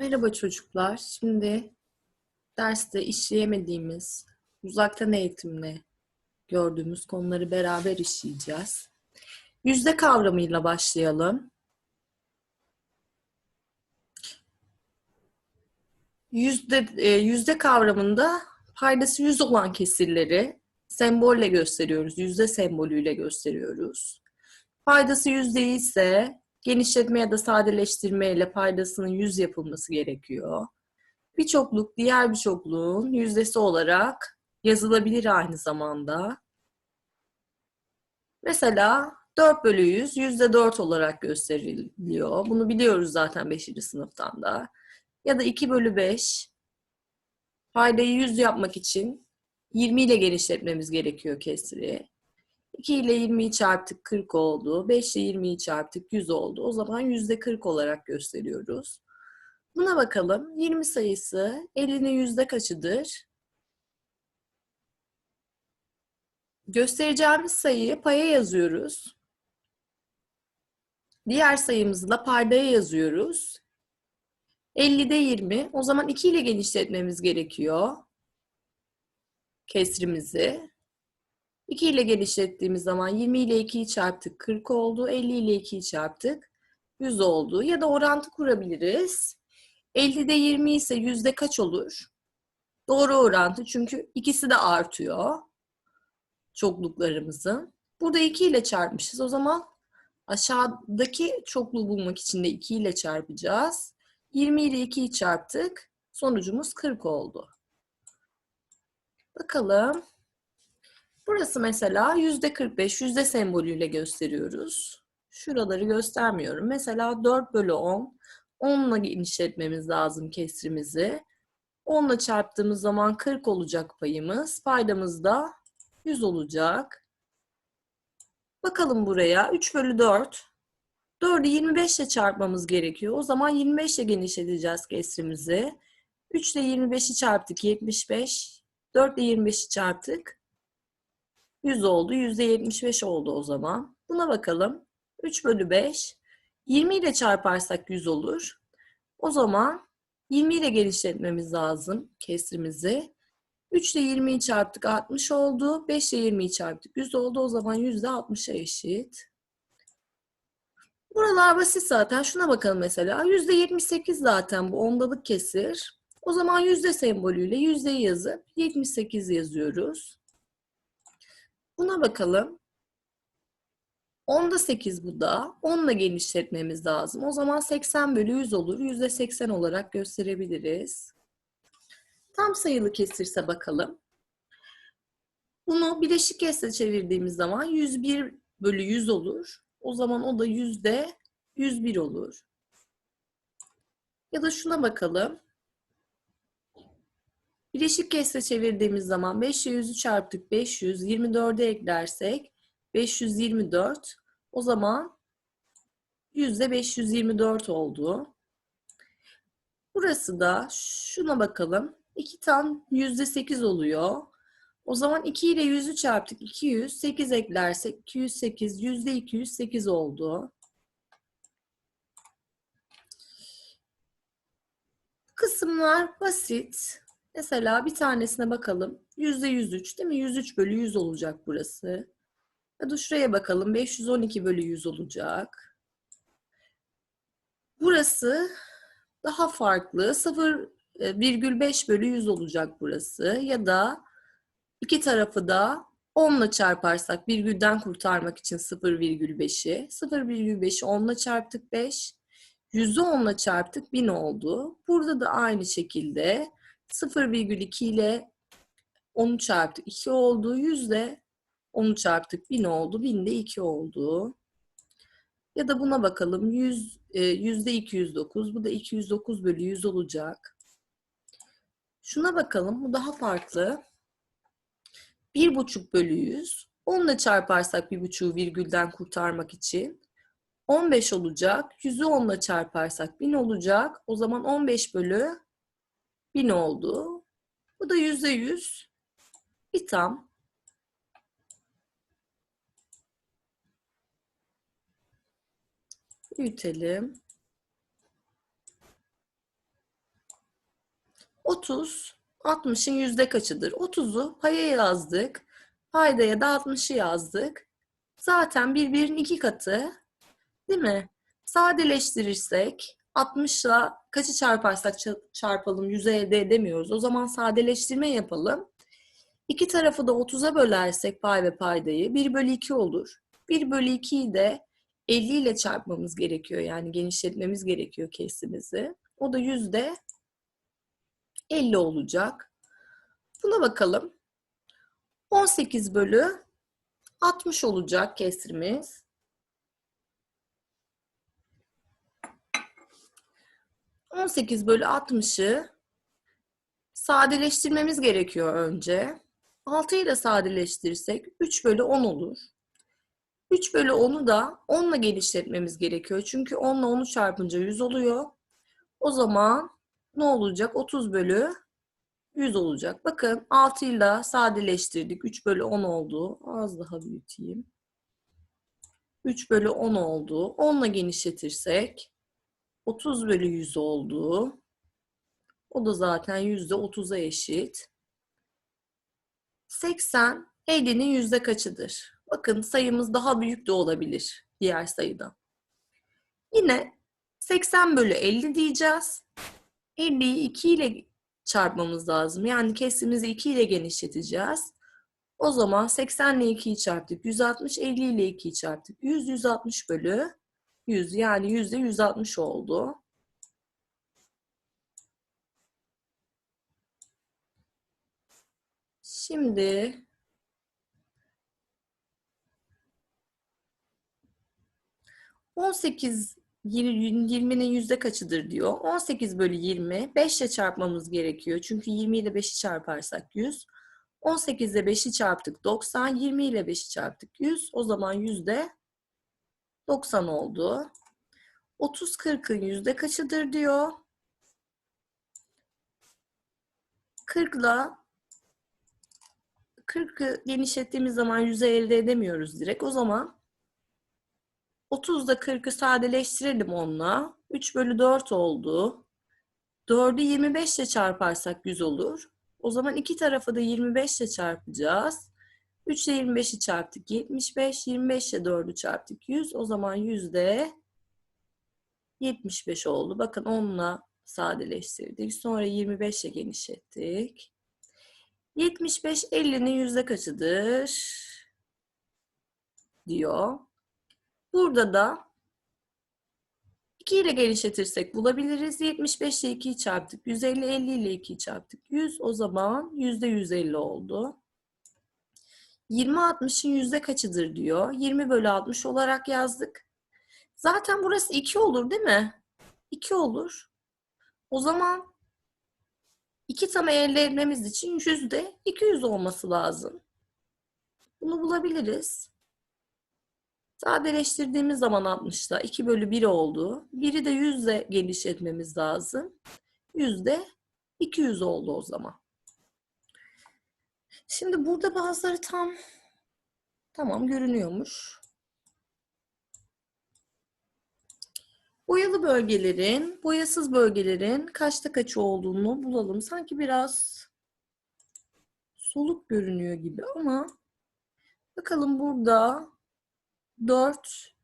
Merhaba çocuklar. Şimdi derste işleyemediğimiz, uzaktan eğitimle gördüğümüz konuları beraber işleyeceğiz. Yüzde kavramıyla başlayalım. Yüzde, e, yüzde kavramında paydası yüz olan kesirleri sembolle gösteriyoruz. Yüzde sembolüyle gösteriyoruz. Paydası yüz değilse genişletme ya da sadeleştirme ile paydasının yüz yapılması gerekiyor. Bir çokluk diğer bir çokluğun yüzdesi olarak yazılabilir aynı zamanda. Mesela 4 bölü 100 yüzde 4 olarak gösteriliyor. Bunu biliyoruz zaten 5. sınıftan da. Ya da 2 bölü 5 paydayı 100 yapmak için 20 ile genişletmemiz gerekiyor kesiri. 2 ile 20'yi çarptık 40 oldu. 5 ile 20'yi çarptık 100 oldu. O zaman yüzde 40 olarak gösteriyoruz. Buna bakalım. 20 sayısı 50'nin yüzde kaçıdır? Göstereceğimiz sayıyı paya yazıyoruz. Diğer sayımızı da paydaya yazıyoruz. 50'de 20. O zaman 2 ile genişletmemiz gerekiyor. Kesrimizi. 2 ile genişlettiğimiz zaman 20 ile 2'yi çarptık 40 oldu. 50 ile 2'yi çarptık 100 oldu. Ya da orantı kurabiliriz. 50'de 20 ise yüzde kaç olur? Doğru orantı çünkü ikisi de artıyor. Çokluklarımızın. Burada 2 ile çarpmışız. O zaman aşağıdaki çokluğu bulmak için de 2 ile çarpacağız. 20 ile 2'yi çarptık. Sonucumuz 40 oldu. Bakalım. Burası mesela yüzde 45, yüzde sembolüyle gösteriyoruz. Şuraları göstermiyorum. Mesela 4 bölü 10, 10 ile genişletmemiz lazım kesrimizi. 10 ile çarptığımız zaman 40 olacak payımız. Paydamız da 100 olacak. Bakalım buraya. 3 bölü 4. 4'ü 25 ile çarpmamız gerekiyor. O zaman 25 ile genişleteceğiz kesrimizi. 3 ile 25'i çarptık 75. 4 ile 25'i çarptık 100 oldu. %75 oldu o zaman. Buna bakalım. 3 bölü 5. 20 ile çarparsak 100 olur. O zaman 20 ile genişletmemiz lazım kesrimizi. 3 ile 20'yi çarptık 60 oldu. 5 ile 20'yi çarptık 100 oldu. O zaman %60'a eşit. Buralar basit zaten. Şuna bakalım mesela. %78 zaten bu ondalık kesir. O zaman yüzde sembolüyle yüzdeyi yazıp 78 yazıyoruz. Buna bakalım. 10'da 8 bu da. 10 ile genişletmemiz lazım. O zaman 80 bölü 100 olur. Yüzde 80 olarak gösterebiliriz. Tam sayılı kesirse bakalım. Bunu bileşik kesre çevirdiğimiz zaman 101 bölü 100 olur. O zaman o da yüzde 101 olur. Ya da şuna bakalım. Bileşik kesre çevirdiğimiz zaman 5 ile 100'ü çarptık 500, 24'e eklersek 524. O zaman yüzde 524 oldu. Burası da şuna bakalım. 2 tam yüzde 8 oluyor. O zaman 2 ile 100'ü çarptık 200, 8 eklersek 208, yüzde 208 oldu. Kısımlar basit. Mesela bir tanesine bakalım. Yüzde 103 değil mi? 103 bölü 100 olacak burası. Ya da şuraya bakalım. 512 bölü 100 olacak. Burası daha farklı. 0,5 bölü 100 olacak burası. Ya da iki tarafı da 10 ile çarparsak virgülden kurtarmak için 0,5'i. 0,5'i 10 ile çarptık 5. 100'ü 10 ile çarptık 1000 oldu. Burada da aynı şekilde 0,2 ile 10'u çarptık 2 oldu. Yüzde 10'u çarptık 1000 oldu. 1000 de 2 oldu. Ya da buna bakalım. 100, e, yüzde 209. Bu da 209 bölü 100 olacak. Şuna bakalım. Bu daha farklı. 1,5 bölü 100. 10 ile çarparsak 1,5'u virgülden kurtarmak için 15 olacak. 100'ü 10 ile çarparsak 1000 olacak. O zaman 15 bölü 1000 oldu. Bu da yüzde yüz. Bir tam. Büyütelim. 30, 60'ın yüzde kaçıdır? 30'u paya yazdık. Paydaya da 60'ı yazdık. Zaten birbirinin iki katı. Değil mi? Sadeleştirirsek 60'la kaçı çarparsak ça- çarpalım 100'ü elde edemiyoruz. O zaman sadeleştirme yapalım. İki tarafı da 30'a bölersek pay ve paydayı 1 bölü 2 olur. 1 bölü 2'yi de 50 ile çarpmamız gerekiyor. Yani genişletmemiz gerekiyor kesimizi. O da yüzde 50 olacak. Buna bakalım. 18 bölü 60 olacak kesrimiz. ...18 bölü 60'ı sadeleştirmemiz gerekiyor önce. 6'yı da sadeleştirirsek 3 bölü 10 olur. 3 bölü 10'u da 10 ile genişletmemiz gerekiyor. Çünkü 10 ile 10'u çarpınca 100 oluyor. O zaman ne olacak? 30 bölü 100 olacak. Bakın 6 ile sadeleştirdik. 3 bölü 10 oldu. Az daha büyüteyim. 3 bölü 10 oldu. 10 ile genişletirsek 30 bölü 100 oldu. O da zaten yüzde 30'a eşit. 80 50'nin yüzde kaçıdır? Bakın sayımız daha büyük de olabilir diğer sayıdan. Yine 80 bölü 50 diyeceğiz. 50'yi 2 ile çarpmamız lazım. Yani kesimizi 2 ile genişleteceğiz. O zaman 80 ile 2'yi çarptık. 160, 50 ile 2'yi çarptık. 100, 160 bölü 100 yani yüzde 160 oldu. Şimdi on sekiz 20'nin yüzde kaçıdır diyor. 18 bölü 20 5 ile çarpmamız gerekiyor. Çünkü 20 ile 5'i çarparsak 100. 18 ile 5'i çarptık 90. 20 ile 5'i çarptık 100. O zaman yüzde 90 oldu. 30 40'ın yüzde kaçıdır diyor. 40 ile 40'ı genişlettiğimiz zaman yüze elde edemiyoruz direkt. O zaman 30'da 40'ı sadeleştirelim onunla. 3 bölü 4 oldu. 4'ü 25 ile çarparsak 100 olur. O zaman iki tarafı da 25 ile çarpacağız. 3 ile 25'i çarptık 75. 25 ile 4'ü çarptık 100. O zaman yüzde 75 oldu. Bakın 10'la sadeleştirdik. Sonra 25 ile genişlettik. 75 50'nin yüzde kaçıdır? diyor. Burada da 2 ile genişletirsek bulabiliriz. 75 ile 2'yi çarptık. 150 50 ile 2'yi çarptık. 100 o zaman yüzde 150 oldu. 20 60'ın yüzde kaçıdır diyor. 20 bölü 60 olarak yazdık. Zaten burası 2 olur değil mi? 2 olur. O zaman 2 tam elde etmemiz için yüzde 200 olması lazım. Bunu bulabiliriz. Sadeleştirdiğimiz zaman 60'da 2 bölü 1 oldu. 1'i de 100 ile genişletmemiz lazım. Yüzde 200 oldu o zaman. Şimdi burada bazıları tam tamam görünüyormuş. Boyalı bölgelerin, boyasız bölgelerin kaçta kaçı olduğunu bulalım. Sanki biraz soluk görünüyor gibi ama bakalım burada 4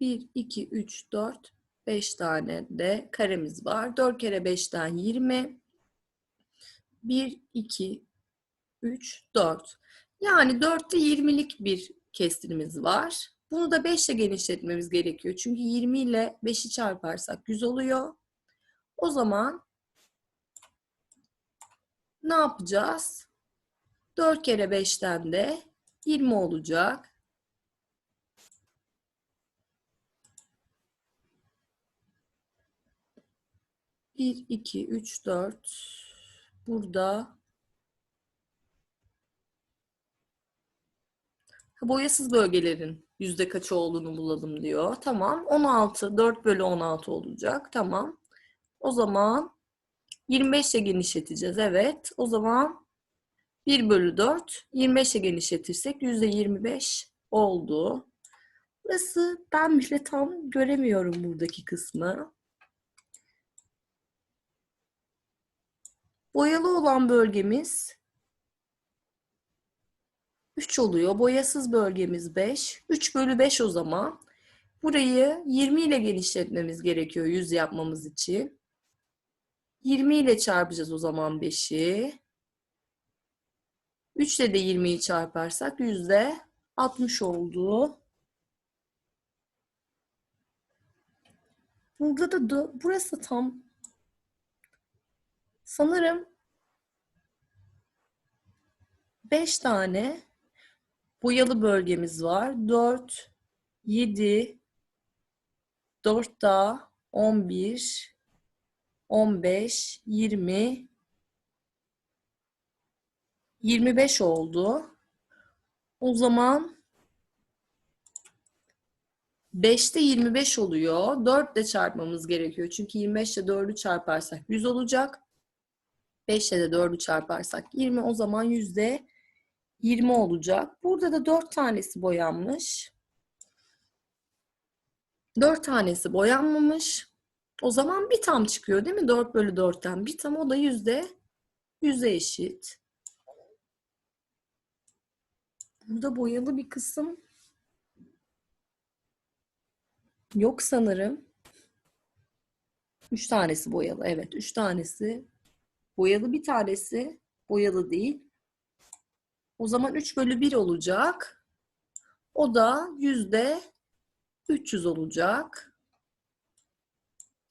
1 2 3 4 5 tane de karemiz var. 4 kere 5'ten 20 1 2 3 4. Yani 4'te 20'lik bir kesirimiz var. Bunu da 5 ile genişletmemiz gerekiyor. Çünkü 20 ile 5'i çarparsak 100 oluyor. O zaman ne yapacağız? 4 kere 5'ten de 20 olacak. Bir, iki, üç, dört. Burada boyasız bölgelerin yüzde kaçı olduğunu bulalım diyor. Tamam. 16. 4 bölü 16 olacak. Tamam. O zaman 25 ile genişleteceğiz. Evet. O zaman 1 bölü 4. 25 ile genişletirsek yüzde 25 oldu. Burası ben bile tam göremiyorum buradaki kısmı. Boyalı olan bölgemiz 3 oluyor. Boyasız bölgemiz 5. 3 bölü 5 o zaman. Burayı 20 ile genişletmemiz gerekiyor 100 yapmamız için. 20 ile çarpacağız o zaman 5'i. 3 ile de 20'yi çarparsak yüzde 60 oldu. Burada da burası tam sanırım 5 tane boyalı bölgemiz var. 4, 7, 4 daha 11, 15, 20, 25 oldu. O zaman 5'te 25 oluyor. 4 ile çarpmamız gerekiyor. Çünkü 25 ile 4'ü çarparsak 100 olacak. 5 ile de 4'ü çarparsak 20. O zaman yüzde 20 olacak. Burada da 4 tanesi boyanmış. 4 tanesi boyanmamış. O zaman bir tam çıkıyor değil mi? 4 bölü 4'ten bir tam o da yüzde yüze eşit. Burada boyalı bir kısım yok sanırım. Üç tanesi boyalı. Evet, üç tanesi boyalı. Bir tanesi boyalı değil. O zaman 3 bölü 1 olacak. O da yüzde 300 olacak.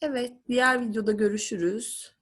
Evet, diğer videoda görüşürüz.